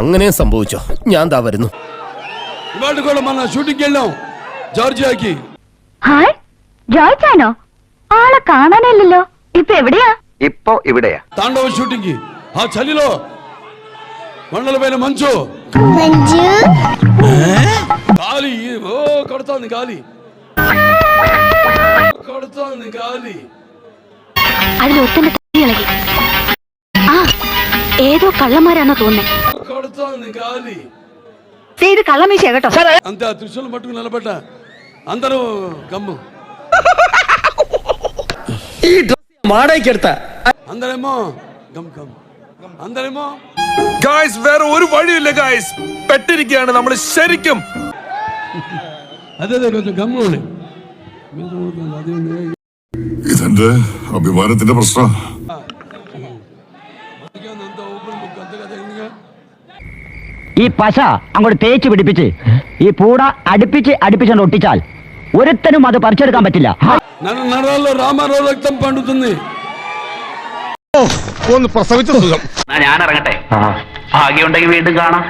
അങ്ങനെ സംഭവിച്ചോ ഞാൻ ദാ വരുന്നു ఇవాళ కూడా మన షూటింగ్కి వెళ్ళాం జార్జియాకి ഹായ് ജോയ്ച്ചാനോ ആളെ കാണാനില്ലല്ലോ ഇപ്പൊ എവിടെയാ ഇപ്പൊ ഇവിടെയാ తాండవ షూటింగ్ కి ఆ చలిలో మండల పైన మంచు గాలి ఓ కొడుతోంది గాలి కొడుతోంది గాలి അതിലൊരുത്തന്റെ തടി ഇളകി ആ ഏതോ കള്ളന്മാരാണോ തോന്നുന്നേ కొడుతోంది గాలి ഇത് കള്ളമീശ കേട്ടോ అంతే ఆ త్రిశూలం పట్టుకుని నిలబడ్డ అందరూ గమ్ము വാടകയ്ക്കെടുത്ത అందరేమో గమ్ గమ్ అందరేమో ഗായ്സ് വേറെ ഒരു വഴിയില്ല ഗായ്സ് പെട്ടിരിക്കുകയാണ് നമ്മൾ ശരിക്കും అదే అదే కొంచెం గమ్ము ఉండి అదే ఉంది ഇതെന്റെ അഭിമാനത്തിന്റെ പ്രശ്നം ഈ പശ അങ്ങോട്ട് തേച്ച് പിടിപ്പിച്ച് ഈ പൂട അടുപ്പിച്ച് അടുപ്പിച്ചുകൊണ്ട് ഒട്ടിച്ചാൽ ഒരുത്തനും അത് പറിച്ചെടുക്കാൻ പറ്റില്ല. രാമരോരക്തം പ്രസവിച്ച ഞാൻ ഇറങ്ങട്ടെ ഭാഗ്യമുണ്ടെങ്കിൽ വീണ്ടും കാണാം.